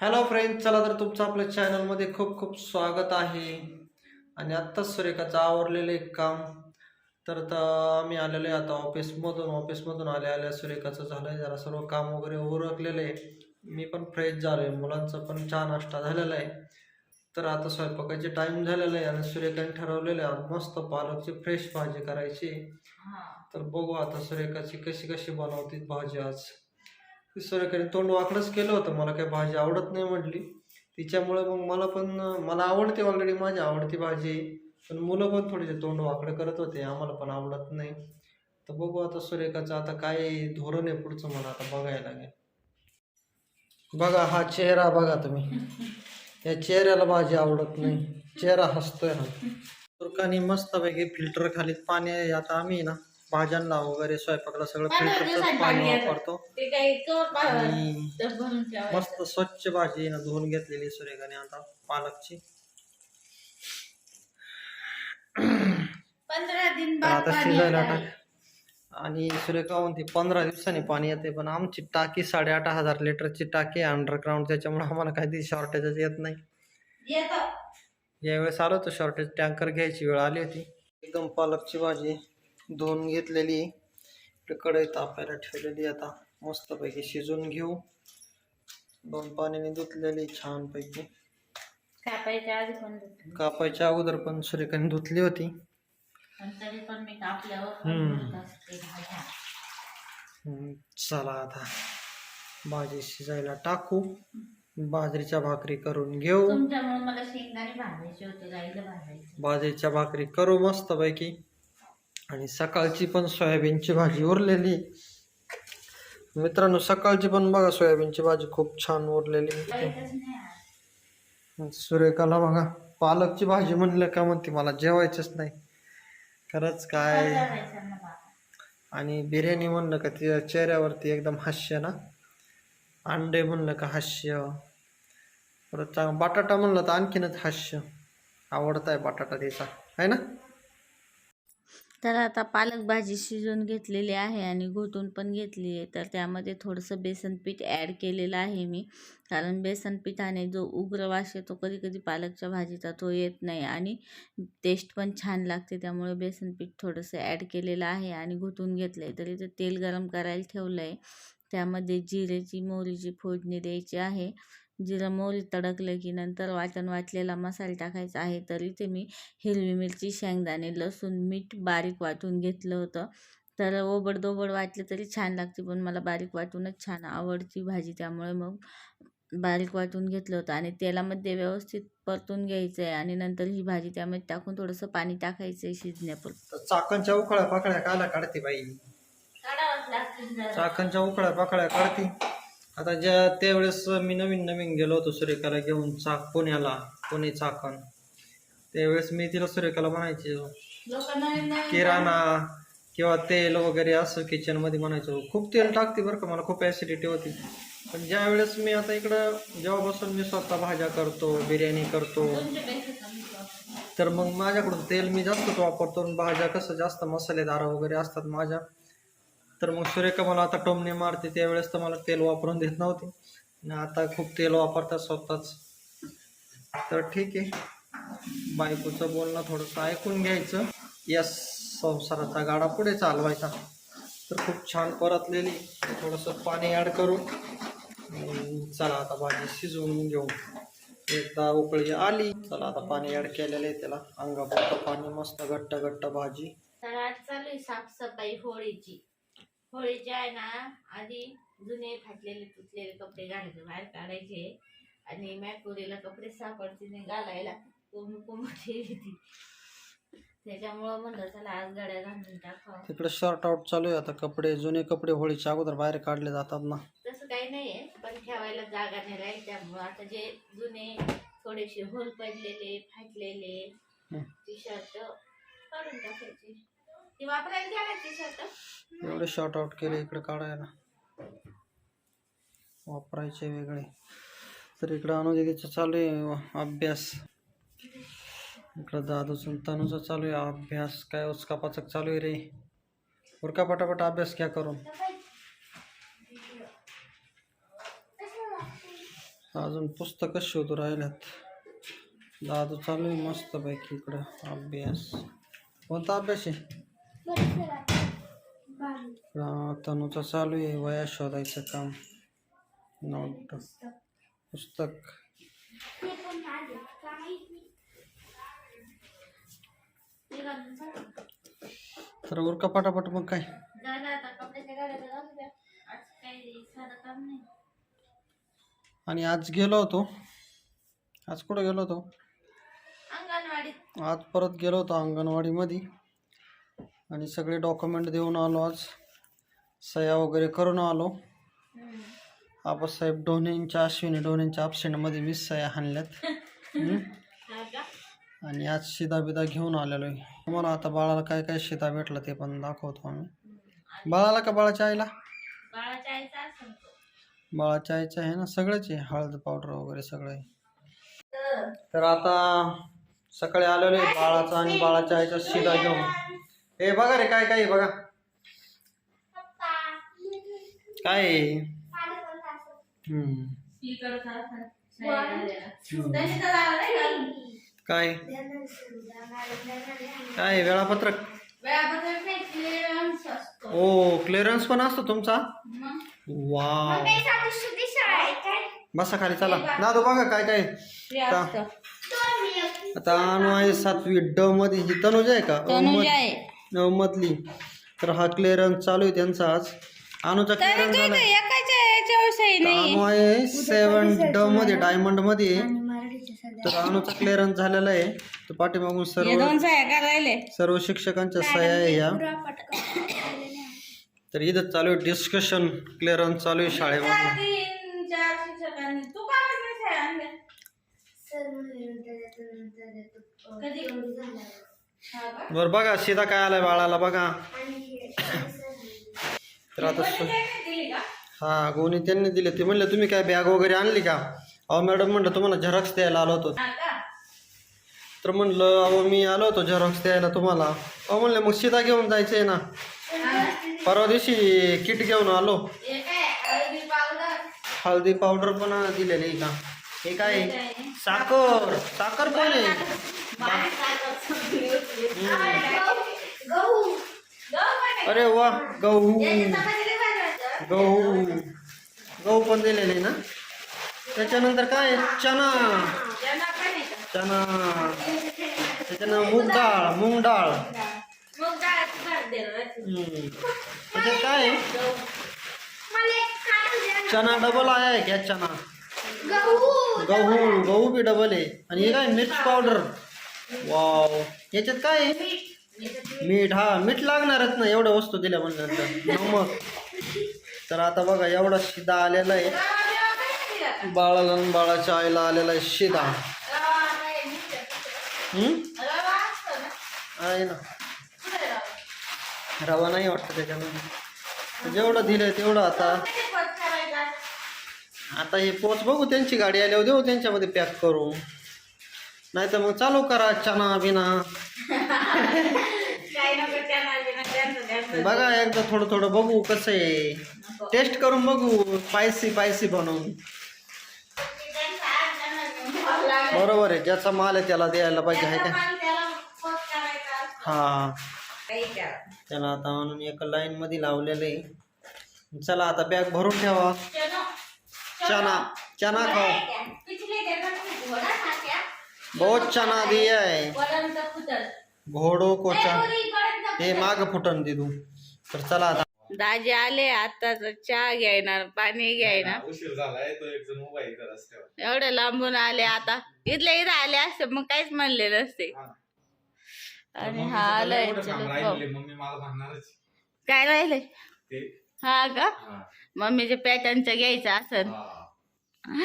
Hello friend चला तर तुमचं आपल्या चॅनलमध्ये खूप खूप स्वागत आहे. आणि आत्ताच सुरेखाचं आवरलेलं एक काम. तर आम्ही आलेलो आहे आता ऑफिसमधून ऑफिसमधून आले आल्या सुरेखाचं झालं आहे जरा सर्व काम वगैरे उरकलेलं आहे. मी पण फ्रेश झालो आहे मुलांचं पण चहा नाश्ता झालेला आहे. तर आता स्वयंपाकाचे टाईम झालेला आहे आणि सुरेखाने ठरवलेलं आहे मस्त पालकची फ्रेश भाजी करायची. तर बघू आता सुरेखाची कशी कशी बनवते भाजी आज. ती सुरेखाने तोंड वाकडंच केलं होतं. मला काही भाजी आवडत नाही म्हटली. तिच्यामुळे मग मला पण मला आवडते ऑलरेडी माझी आवडती भाजी. पण मुलं पण थोडेसे तोंड वाकडं करत होते. आम्हाला पण आवडत नाही. तर बघू आता सुरेखाचं आता काय धोरण आहे पुढचं मला आता बघायला लागेल. बघा हा चेहरा बघा तुम्ही. या चेहऱ्याला भाजी आवडत नाही. चेहरा हसतोय हा. सुरकाने मस्तपैकी फिल्टर खाली पाणी आहे. आता आम्ही ना भाज्यांना वगैरे स्वयंपाकाला सगळं फिल्टरच पाणी वापरतो. आणि मस्त स्वच्छ भाजी धुवून घेतलेली सुरेखाने आता पालकची. आता शिजायला. टाक आणि सुरेखा म्हणते पंधरा दिवसांनी पाणी येते पण आमची टाकी साडेआठ हजार लिटरची टाकी आहे अंडरग्राऊंड त्याच्यामुळे आम्हाला काही शॉर्टेजच येत नाही. यावेळेस आलं होतं शॉर्टेज टँकर घ्यायची वेळ आली होती. एकदम पालकची भाजी धुवून घेतलेली कढई तापायला ठेवलेली आता. मस्तपैकी शिजवून घेऊ. दोन पाण्याने धुतलेली छानपैकी. कापायच्या आधी पण धुते. कापायच्या अगोदर पण सुरेखाने धुतली होती. पण तरी पण मी कापल्यावर पण हम्म. धुत असते भाज्या. हम्म, चला आता भाजी शिजायला टाकू. बाजरीच्या भाकरी करून घेऊ. तुमच्यामुळे मला शेंगदाणे भाजायचे होते गाईला भाजायचे बाजरीच्या भाकरी करू मस्तपैकी. आणि सकाळची पण सोयाबीनची भाजी उरलेली. मित्रांनो सकाळची पण बघा सोयाबीनची भाजी खूप छान उरलेली. सूर्यकाला बघा पालकची भाजी म्हणलं का म्हणते मला जेवायचंच नाही. खरंच काय? आणि बिर्याणी म्हणलं का तिच्या चेहऱ्यावरती एकदम हास्य ना? अंडे म्हणलं का हास्य? परत बटाटा म्हणलं तर आणखीनच हास्य. आवडत आहे बटाटा तिचा आहे ना? तर आता पालक भाजी शिजवून घेतलेली आहे आणि घोटून पण घेतली आहे. तर त्यामध्ये थोडंसं बेसन पीठ ॲड केलेलं आहे मी. कारण बेसन पिठाने जो उग्र वास येतो कधी कधी पालकच्या भाजीचा तो येत नाही आणि टेस्ट पण छान लागते. त्यामुळे बेसन पीठ थोडंसं ॲड केलेलं आहे आणि घोटून घेतलं आहे तर इथं तेल गरम करायला ठेवलं आहे त्यामध्ये जिरेची मोहरीची फोडणी द्यायची आहे. जिरं मोहरी तडकलं की नंतर वाटण वाटलेला मसाला टाकायचा आहे तर इथे मी हिरवी मिरची शेंगदाणे लसूण मीठ बारीक वाटून घेतलं होतं. तर ओबडदोबड वाटलं तरी छान लागते पण मला बारीक वाटूनच छान आवडती भाजी त्यामुळे मग बारीक वाटून घेतलं होतं. आणि तेलामध्ये व्यवस्थित परतून घ्यायचं आहे आणि नंतर ही भाजी त्यामध्ये टाकून थोडंसं पाणी टाकायचं आहे शिजण्यापुरतं चाकणच्या उकळ्या पाकळ्या काला काढते बाई? चाकणच्या उकळ्या पाकळ्या काढते. आता ज्या त्यावेळेस मी नवीन नवीन गेलो होतो सुरेखाला घेऊन चाक पुण्याला पुणे चाकण. त्यावेळेस मी तिला सुरेखाला म्हणायचे किराणा किंवा तेल वगैरे असं किचनमध्ये म्हणायचो. खूप तेल टाकते बरं का मला खूप ॲसिडिटी होती. पण ज्या वेळेस मी आता इकडं जेव्हापासून मी स्वतः भाज्या करतो बिर्याणी करतो तर मग माझ्याकडून तेल मी जास्तच वापरतो भाज्या कसं जास्त मसालेदार वगैरे असतात माझ्या तर मग सुरेखा मला आता टोमणे मारते. त्यावेळेस तर मला तेल वापरून देत नव्हते. आणि आता खूप तेल वापरतात स्वतःच. तर ठीक आहे. बायकोचं बोलणं थोडंसं ऐकून घ्यायचं. या संसाराचा गाडा पुढे चालवायचा. तर खूप छान परतलेली. थोडंसं पाणी ॲड करू. चला आता भाजी शिजवून घेऊ. एकदा उकळी आली. चला आता पाणी ॲड केलेलं आहे त्याला. अंगापुरतं पाणी मस्त घट्ट घट्ट भाजी. चालू साफसफाई होळीची. होळीची आहे ना आधी जुने फाटलेले तुटलेले कपडे घालायचे बाहेर काढायचे. आणि मॅकोरीला कपडे सापडते नाही घालायला कोंब कोंब ठेवली त्याच्यामुळं म्हणलं चला आज गाड्या घालून टाकावं. तिकडे शॉर्ट आउट चालू आहे आता कपडे जुने कपडे होळीच्या अगोदर बाहेर काढले जातात ना. तसं काही नाही आहे पण ठेवायला जागा नाही राहील त्यामुळं आता जे जुने थोडेसे होल पडलेले फाटलेले. टी शर्ट काढून टाकायचे. ती वापरायला शर्ट एवढे शॉर्ट आउट केले इकडे काढायला. वापरायचे वेगळे. तर इकडं अनुदिदीचा चालू आहे अभ्यास. इकडं दादू तनुचं चालू आहे अभ्यास. काय उचका पाचक चालू आहे रे. उरका पटापट अभ्यास क्या करून. अजून पुस्तकं शोधू राहिल्यात. दादू चालू आहे मस्त पैकी इकडं अभ्यास. कोणता अभ्यास आहे? तनूचा चालू आहे. वया शोधायचं काम. नोट. पुस्तक. तर उरका पटापट मग काय? आणि आज गेलो होतो. आज कुठं गेलो होतो? आज परत गेलो होतो अंगणवाडीमध्ये. आणि सगळे डॉक्युमेंट देऊन आलो आज. सह्या वगैरे करून आलो. आबासाहेब डोनेंच्या अश्विनी डोनेंच्या अपशेणमध्ये वीस सह्या आणल्यात आणि आज शिदा बिदा घेऊन आलेलो आहे. तुम्हाला आता बाळाला काय काय शिदा भेटला ते पण दाखवतो आम्ही. बाळाला का बाळाच्या आईला? बाळाच्या बाळाच्या आईचं आहे ना सगळंच आहे. हळद पावडर वगैरे सगळं आहे. तर आता सकाळी आलेलो आहे बाळाचा आणि बाळाच्या आईचा शिदा घेऊन. हे बघा रे काय काय आहे बघा. काय. काय? काय? वेळापत्रक. ओ क्लिअरन्स पण असतो तुमचा? वा बसा खाली चला. ना तो बघा काय काय. आता अनु आहे सातवी ड मध्ये ही तनुज आहे का? मधली. तर हा क्लिअरन्स चालू आहे त्यांचा आज. अनुचा क्लिअरन्स झाला अनु आहे सेवन ड मध्ये डायमंडमध्ये. तर अनुचा क्लिअरन्स झालेला आहे. तर पाठीमागून सर्व दोन सह्या करायले सर्व शिक्षकांच्या सह्या आहे या. तर इथं चालू आहे डिस्कशन क्लिअरन्स चालू आहे शाळेमध्ये? कधी? हा? बरं बघा सीधा काय आलाय बाळाला बघा. तर आता हा गोणी त्यांनी दिले. ते म्हणले तुम्ही काय बॅग वगैरे आणली का? अहो मॅडम म्हणलं तुम्हाला झेरॉक्स द्यायला आलो होतो. तर म्हणलं अहो मी आलो होतो झेरॉक्स द्यायला तुम्हाला. अहो म्हणले मग सीधा घेऊन जायचंय ना. परवा दिवशी किट घेऊन आलो. हळदी पावडर? पण दिलेली आहे का? हे काय? आहे? साखर. साखर कोण आहे? पण आहे. अरे वा गहू. गहू गहू पण दिलेले ना त्याच्यानंतर काय? चना? चना त्याच्यानं मूग डाळ मूग डाळ. त्याच्यात काय. चना डबल आहे घ्या चना गहू गहू बी डबल आहे आणि हे काय मिर्च पावडर वाव याच्यात काय आहे? मीठ. हा मीठ लागणारच ना एवढ्या वस्तू दिल्या म्हणल्यानंतर. नमक तर आता बघा एवढा शिदा आलेला आहे. बाळाला बाळाच्या आईला आलेला आहे शिदा. आहे. हम्म? ना आहे ना. रवा? नाही वाटतं त्याच्यामध्ये. जेवढं दिलंय तेवढं आता. आता हे पोच बघू त्यांची गाडी आल्यावर देऊ त्यांच्यामध्ये पॅक करू. नाही तर मग चालू करा चना बिना. बघा एकदा थोडं थोडं बघू कसं आहे. टेस्ट करून बघू स्पायसी पायसी बनवून. बरोबर आहे ज्याचा माल आहे त्याला द्यायला पाहिजे आहे का. हा. त्याला आता आणून एका लाईन मध्ये लावलेलं आहे चला आता बॅग भरून ठेवा चनो. चना चना बहुत चना दिया है। वरण का फुटल. घोडो को ए, चा पोरी, वरण का हे माग फुटन दिदू तर चला आता। दाजी आले आता तर चहा घ्यायना पाणी घ्यायना उशीर झालाय तो एक जण इथं रस्त्यावर. एवढे लांबून आले आता. इथले इथं आले असते मग काहीच म्हणले नसते. हा. आणि हा आलाय आहे. काय राहिले ते? हा का? हा, मम्मीचे पॅटर्नचं घ्यायचं हा. पण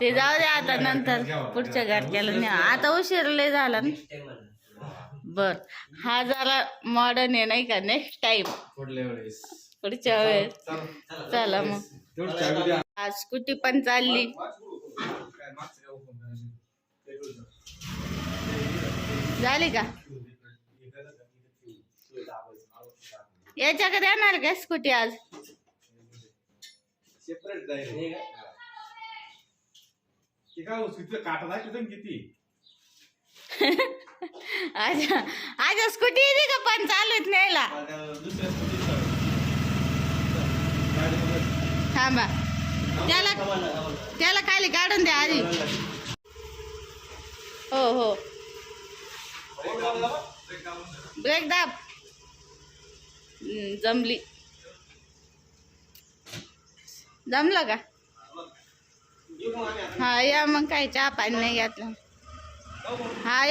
ते जाऊ दे आता नंतर पुढच्या. घाटक्याला नाही झाला. आता उशीर लय झाला ना बर हा जरा मॉडर्न आहे नाही का नेक्स्ट टाइम पुढच्या वेळेस चल. मग. आज स्कूटी पण चालली. झाली का याच्याकडे येणार का स्कूटी आज ते काय उचकीचं काटा दाखवतो ना किती? अच्छा अच्छा स्कूटी येते का पण चालूच न्यायला? दुसऱ्या. थांबा. त्याला त्याला खाली काढून द्या आधी. हो हो. ब्रेक दाब. हम्म, जमली. जमलं का? हा या मग काय चहा पाणी नाही घातलं हा